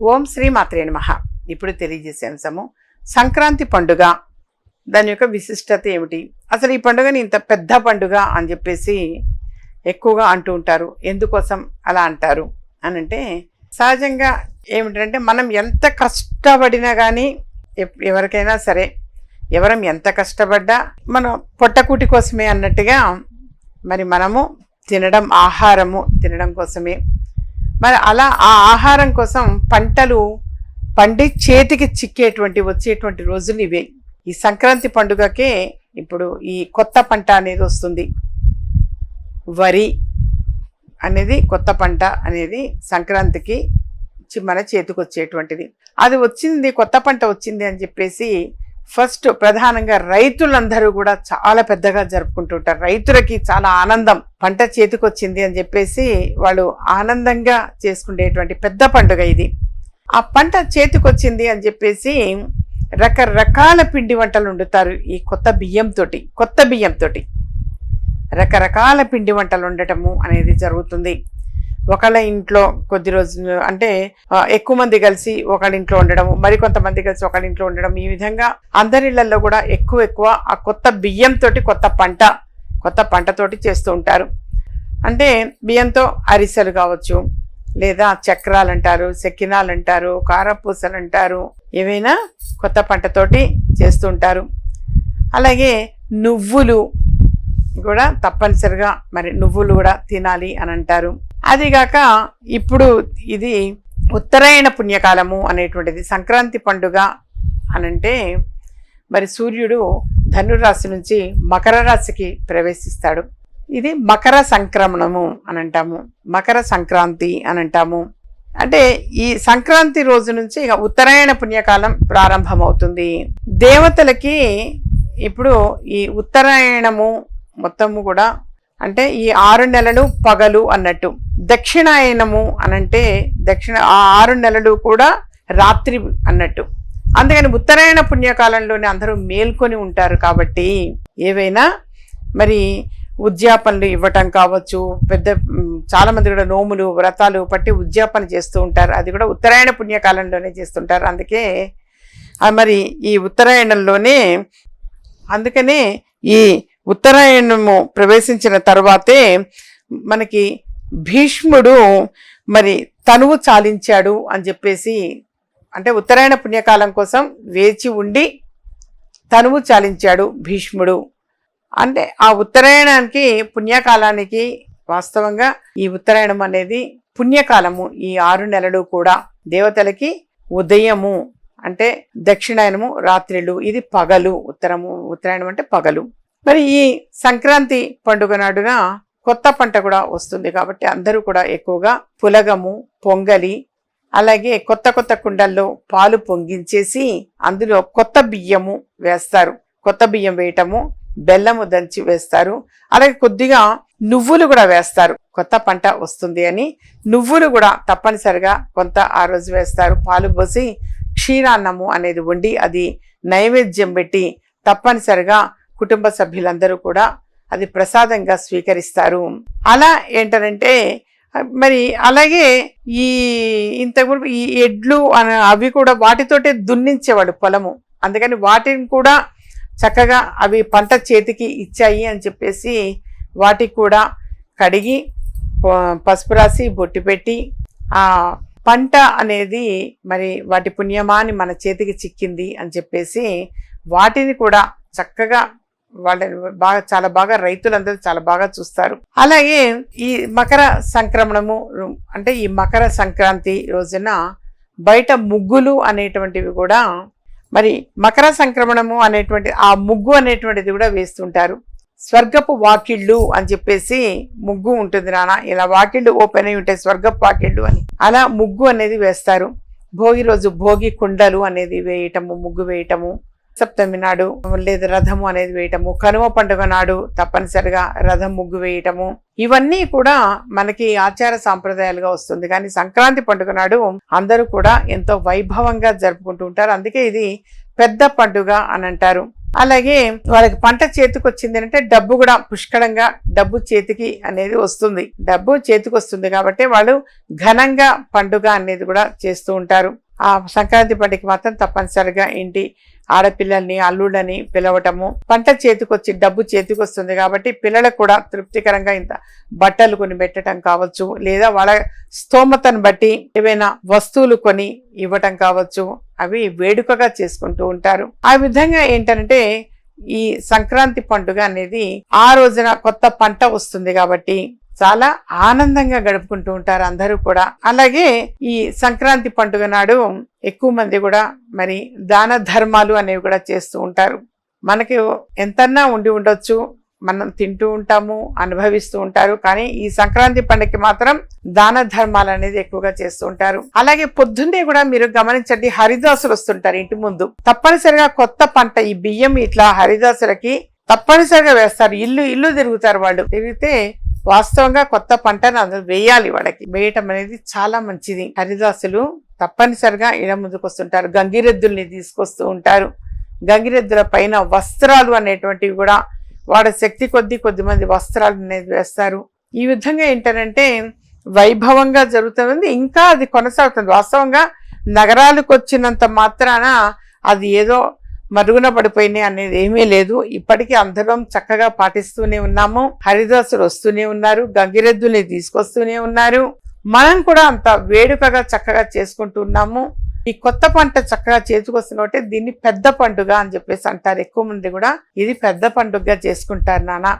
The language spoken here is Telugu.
ఓం శ్రీ మాత్రే నమ. ఇప్పుడు తెలియజేసే అంశము సంక్రాంతి పండుగ. దాని యొక్క విశిష్టత ఏమిటి? అసలు ఈ పండుగని ఇంత పెద్ద పండుగ అని చెప్పేసి ఎక్కువగా అంటూ ఉంటారు. ఎందుకోసం అలా అంటారు? అని అంటే సహజంగా ఏమిటంటే మనం ఎంత కష్టపడినా కానీ ఎవరికైనా సరే ఎవరం ఎంత కష్టపడ్డా మనం పొట్టకూటి కోసమే అన్నట్టుగా మరి మనము తినడం ఆహారము తినడం కోసమే మరి అలా ఆ ఆహారం కోసం పంటలు పండి చేతికి చిక్కేటువంటి వచ్చేటువంటి రోజులు ఇవే. ఈ సంక్రాంతి పండుగకే ఇప్పుడు ఈ కొత్త పంట అనేది వస్తుంది. వరి అనేది కొత్త పంట అనేది సంక్రాంతికి మన చేతికి వచ్చేటువంటిది అది వచ్చింది కొత్త పంట వచ్చింది అని చెప్పేసి ఫస్ట్ ప్రధానంగా రైతులందరూ కూడా చాలా పెద్దగా జరుపుకుంటుంటారు. రైతులకి చాలా ఆనందం. పంట చేతికొచ్చింది అని చెప్పేసి వాళ్ళు ఆనందంగా చేసుకునేటువంటి పెద్ద పండుగ ఇది. ఆ పంట చేతికొచ్చింది అని చెప్పేసి రకరకాల పిండి వంటలు వండుతారు ఈ కొత్త బియ్యంతోటి కొత్త బియ్యంతోటి రకరకాల పిండి వంటలు ఉండటము అనేది జరుగుతుంది. ఒకళ్ళ ఇంట్లో కొద్ది రోజులు అంటే ఎక్కువ మంది కలిసి ఒకళ్ళ ఇంట్లో ఉండడం మరికొంతమంది కలిసి ఒకళ్ళ ఇంట్లో ఉండడం ఈ విధంగా అందరిళ్ళలో కూడా ఎక్కువ ఎక్కువ ఆ కొత్త బియ్యంతో కొత్త పంట కొత్త పంటతోటి చేస్తూ ఉంటారు. అంటే బియ్యంతో అరిసెలు కావచ్చు లేదా చక్రాలు అంటారు సెక్కినాలు అంటారు కారపూసలు అంటారు ఏవైనా కొత్త పంటతోటి చేస్తుంటారు అలాగే నువ్వులు కూడా తప్పనిసరిగా మరి నువ్వులు కూడా తినాలి అని అంటారు. అదిగాక ఇప్పుడు ఇది ఉత్తరాయణ పుణ్యకాలము అనేటువంటిది సంక్రాంతి పండుగ అనంటే మరి సూర్యుడు ధనురాశి నుంచి మకర రాశికి ప్రవేశిస్తాడు. ఇది మకర సంక్రమణము అని అంటాము మకర సంక్రాంతి అని అంటాము అంటే ఈ సంక్రాంతి రోజు నుంచి ఇక ఉత్తరాయణ పుణ్యకాలం ప్రారంభమవుతుంది. దేవతలకి ఇప్పుడు ఈ ఉత్తరాయణము మొత్తము కూడా అంటే ఈ ఆరు నెలలు పగలు అన్నట్టు. దక్షిణాయనము అనంటే దక్షిణ ఆ ఆరు నెలలు కూడా రాత్రి అన్నట్టు. అందుకని ఉత్తరాయణ పుణ్యకాలంలోనే అందరూ మేల్కొని ఉంటారు కాబట్టి ఏవైనా మరి ఉద్యాపనలు ఇవ్వటం కావచ్చు పెద్ద చాలామంది కూడా నోములు వ్రతాలు పట్టి ఉద్యాపన చేస్తూ ఉంటారు. అది కూడా ఉత్తరాయణ పుణ్యకాలంలోనే చేస్తుంటారు. అందుకే మరి ఈ ఉత్తరాయణంలోనే అందుకనే ఈ ఉత్తరాయణము ప్రవేశించిన తర్వాతే మనకి భీష్ముడు మరి తనువు చాలించాడు అని చెప్పేసి అంటే ఉత్తరాయణ పుణ్యకాలం కోసం వేచి ఉండి తనువు చాలించాడు భీష్ముడు. అంటే ఆ ఉత్తరాయణానికి పుణ్యకాలానికి వాస్తవంగా ఈ ఉత్తరాయణం అనేది పుణ్యకాలము. ఈ ఆరు నెలలు కూడా దేవతలకి ఉదయము అంటే దక్షిణాయనము రాత్రిలు ఇది పగలు. ఉత్తరము ఉత్తరాయణం అంటే పగలు. మరి ఈ సంక్రాంతి పండుగ నాడున కొత్త పంట కూడా వస్తుంది కాబట్టి అందరూ కూడా ఎక్కువగా పులగము పొంగలి అలాగే కొత్త కొత్త కుండల్లో పాలు పొంగించేసి అందులో కొత్త బియ్యము వేస్తారు. కొత్త బియ్యం వేయటము బెల్లము దంచి వేస్తారు. అలాగే కొద్దిగా నువ్వులు కూడా వేస్తారు. కొత్త పంట వస్తుంది అని నువ్వులు కూడా తప్పనిసరిగా కొంత ఆ రోజు వేస్తారు. పాలు పోసి క్షీరాన్నము అనేది వండి అది నైవేద్యం పెట్టి తప్పనిసరిగా కుటుంబ సభ్యులందరూ కూడా అది ప్రసాదంగా స్వీకరిస్తారు. అలా ఏంటనంటే మరి అలాగే ఈ ఇంతకు ఈ ఎడ్లు అన- అవి కూడా వాటితోటే దున్నించేవాడు పొలము. అందుకని వాటిని కూడా చక్కగా అవి పంట చేతికి ఇచ్చాయి అని చెప్పేసి వాటికి కూడా కడిగి పసుపు రాసి బొట్టు పెట్టి ఆ పంట అనేది మరి వాటి పుణ్యమాని మన చేతికి చిక్కింది అని చెప్పేసి వాటిని కూడా చక్కగా వాళ్ళని బాగా చాలా బాగా రైతులందరూ చాలా బాగా చూస్తారు. అలాగే ఈ మకర సంక్రమణము అంటే ఈ మకర సంక్రాంతి రోజున బయట ముగ్గులు అనేటువంటివి కూడా మరి మకర సంక్రమణము అనేటువంటి ఆ ముగ్గు అనేటువంటిది కూడా వేస్తుంటారు. స్వర్గపు వాకిళ్ళు అని చెప్పేసి ముగ్గు ఉంటుంది నాన్న. ఇలా వాకిళ్ళు ఓపెన్ అయి ఉంటాయి స్వర్గపు వాకిళ్ళు అని. అలా ముగ్గు అనేది వేస్తారు. భోగి రోజు భోగి కుండలు అనేది వేయటము ముగ్గు వేయటము. సప్తమి నాడు లేదా రథము అనేది వేయటము. కనుమ పండుగ నాడు తప్పనిసరిగా రథం ముగ్గు వేయటము. ఇవన్నీ కూడా మనకి ఆచార సాంప్రదాయాలుగా వస్తుంది. కానీ సంక్రాంతి పండుగ నాడు అందరూ కూడా ఎంతో వైభవంగా జరుపుకుంటూ ఉంటారు. అందుకే ఇది పెద్ద పండుగ అని అంటారు. అలాగే వాళ్ళకి పంట చేతికి వచ్చింది అంటే డబ్బు కూడా పుష్కలంగా డబ్బు చేతికి అనేది వస్తుంది. డబ్బు చేతికి వస్తుంది కాబట్టి వాళ్ళు ఘనంగా పండుగ అనేది కూడా చేస్తూ ఉంటారు. ఆ సంక్రాంతి పండుగకి మాత్రం తప్పనిసరిగా ఇంటి ఆడపిల్లల్ని అల్లుళ్ళని పిలవటము. పంట చేతికొచ్చి డబ్బు చేతికి వస్తుంది కాబట్టి పిల్లలకు కూడా తృప్తికరంగా ఇంత బట్టలు కొని పెట్టడం కావచ్చు. లేదా వాళ్ళ స్తోమతను బట్టి ఏవైనా వస్తువులు కొని ఇవ్వటం కావచ్చు. అవి వేడుకగా చేసుకుంటూ ఉంటారు. ఆ విధంగా ఏంటంటే ఈ సంక్రాంతి పండుగ అనేది ఆ రోజున కొత్త పంట వస్తుంది కాబట్టి చాలా ఆనందంగా గడుపుకుంటూ ఉంటారు అందరూ కూడా. అలాగే ఈ సంక్రాంతి పండుగ నాడు ఎక్కువ మంది కూడా మరి దాన ధర్మాలు అనేవి కూడా చేస్తూ ఉంటారు. మనకి ఎంతన్నా ఉండి ఉండొచ్చు మనం తింటూ ఉంటాము అనుభవిస్తూ ఉంటారు. కానీ ఈ సంక్రాంతి పండుగకి మాత్రం దాన ధర్మాలు అనేది ఎక్కువగా చేస్తూ ఉంటారు. అలాగే పొద్దున్నే కూడా మీరు గమనించండి హరిదాసులు వస్తుంటారు ఇంటి ముందు. తప్పనిసరిగా కొత్త పంట ఈ బియ్యం ఇట్లా హరిదాసులకి తప్పనిసరిగా వేస్తారు. ఇల్లు ఇల్లు తిరుగుతారు వాళ్ళు. తిరిగితే వాస్తవంగా కొత్త పంటను అందరూ వేయాలి వాళ్ళకి వేయటం అనేది చాలా మంచిది. హరిదాసులు తప్పనిసరిగా ఇళ్ళ ముందుకు వస్తుంటారు. గంగిరెద్దుల్ని తీసుకొస్తూ ఉంటారు. గంగిరెద్దుల పైన వస్త్రాలు అనేటువంటివి కూడా వాడ శక్తి కొద్ది కొద్దిమంది వస్త్రాలు అనేది వేస్తారు. ఈ విధంగా ఏంటంటే వైభవంగా జరుగుతుంది. ఇంకా అది కొనసాగుతుంది. వాస్తవంగా నగరాలకు వచ్చినంత మాత్రాన అది ఏదో మరుగున పడిపోయినాయి అనేది ఏమీ లేదు. ఇప్పటికీ అందరం చక్కగా పాటిస్తూనే ఉన్నాము. హరిదాసులు వస్తూనే ఉన్నారు. గంగిరెద్దుల్ని తీసుకొస్తూనే ఉన్నారు. మనం కూడా అంత వేడుకగా చక్కగా చేసుకుంటున్నాము ఈ కొత్త పంట చక్కగా చేతికొస్తున్నట్టే దీన్ని పెద్ద పండుగ అని చెప్పేసి అంటారు. ఎక్కువ మంది కూడా ఇది పెద్ద పండుగగా చేసుకుంటారు నాన్న.